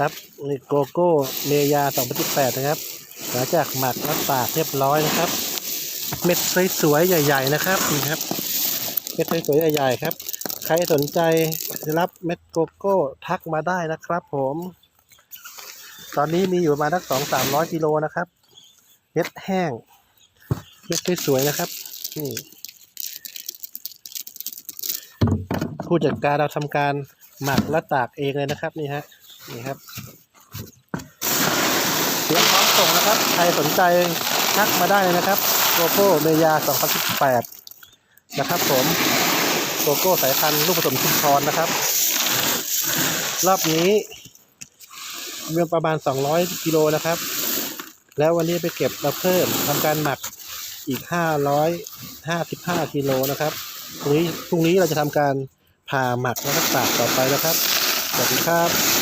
ครับนี่โกโก้เมยา2018 นะครับ หลังจากหมักและตากเรียบร้อยนะครับ เม็ดสวยๆใหญ่ ๆ นะครับนี่ครับ เม็ดสวยๆใหญ่ๆครับ ใครสนใจรับเม็ดโกโก้ทักมาได้นะครับผม ตอนนี้มีอยู่ประมาณสักสองสามร้อยกิโลนะครับ เม็ดแห้ง เม็ดสวยๆนะครับนี่ผู้จัดการเราทำการหมักและตากเองเลยนะครับนี่ฮะ นี่ครับเตรียมพร้อมส่งนะครับ ใครสนใจทักมาได้เลยนะครับโกโก้เมยา 2018 นะครับผมโกโก้สายพันธุ์ลูกผสมชุมพรนะครับ รอบนี้รวมประมาณ 200 กิโลนะครับ แล้ววันนี้ไปเก็บมาเพิ่มทำการหมักอีก 555 กิโลนะครับพรุ่งนี้พรุ่งนี้เราจะทำการผ่าหมักแล้วก็ตากต่อไปนะครับ สวัสดีครับ